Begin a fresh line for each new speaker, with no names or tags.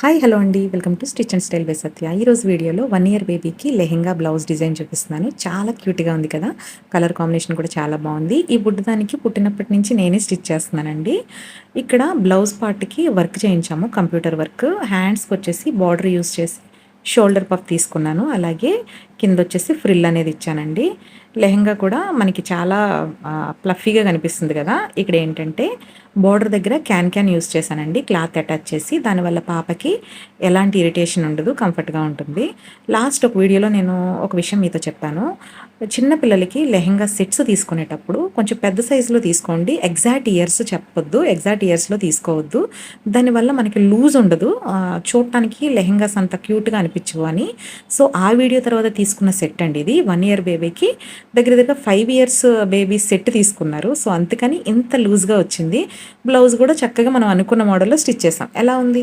Hi hello అండి. Welcome to stitch and style by Satya ఈరోజు వీడియోలో వన్ ఇయర్ బేబీకి లెహెంగా బ్లౌజ్ డిజైన్ చూపిస్తున్నాను. చాలా క్యూట్గా ఉంది కదా? కలర్ కాంబినేషన్ కూడా చాలా బాగుంది. ఈ బుడ్డదానికి పుట్టినప్పటి నుంచి నేనే స్టిచ్ చేస్తున్నానండి. ఇక్కడ బ్లౌజ్ పార్ట్కి వర్క్ చేయించాము కంప్యూటర్ వర్క్ హ్యాండ్స్కి వచ్చేసి బార్డర్ యూస్ చేసి షోల్డర్ పఫ్ తీసుకున్నాను. అలాగే కింద వచ్చేసి ఫ్రిల్ అనేది ఇచ్చానండి. లెహెంగా కూడా మనకి చాలా ప్లఫీగా కనిపిస్తుంది కదా? ఇక్కడ ఏంటంటే బార్డర్ దగ్గర క్యాన్ క్యాన్ యూస్ చేశానండి. క్లాత్ అటాచ్ చేసి దానివల్ల పాపకి ఎలాంటి ఇరిటేషన్ ఉండదు కంఫర్ట్గా ఉంటుంది. లాస్ట్ ఒక వీడియోలో నేను ఒక విషయం మీతో చెప్పాను. చిన్న పిల్లలకి లెహెంగా సెట్స్ తీసుకునేటప్పుడు కొంచెం పెద్ద సైజులో తీసుకోండి. ఎగ్జాక్ట్ ఇయర్స్ చెప్పొద్దు ఎగ్జాక్ట్ ఇయర్స్లో తీసుకోవద్దు. దానివల్ల మనకి లూజ్ ఉండదు. చూడటానికి లెహెంగాస్ అంత క్యూట్గా అనిపించవు అని. సో ఆ వీడియో తర్వాత తీసుకున్న సెట్ అండి ఇది. వన్ ఇయర్ బేబీకి దగ్గర దగ్గర ఫైవ్ ఇయర్స్ బేబీ సెట్ తీసుకున్నారు. సో అందుకని ఇంత లూజ్గా వచ్చింది. బ్లౌజ్ కూడా చక్కగా మనం అనుకున్న మోడల్లో స్టిచ్ చేసాం ఎలా ఉంది?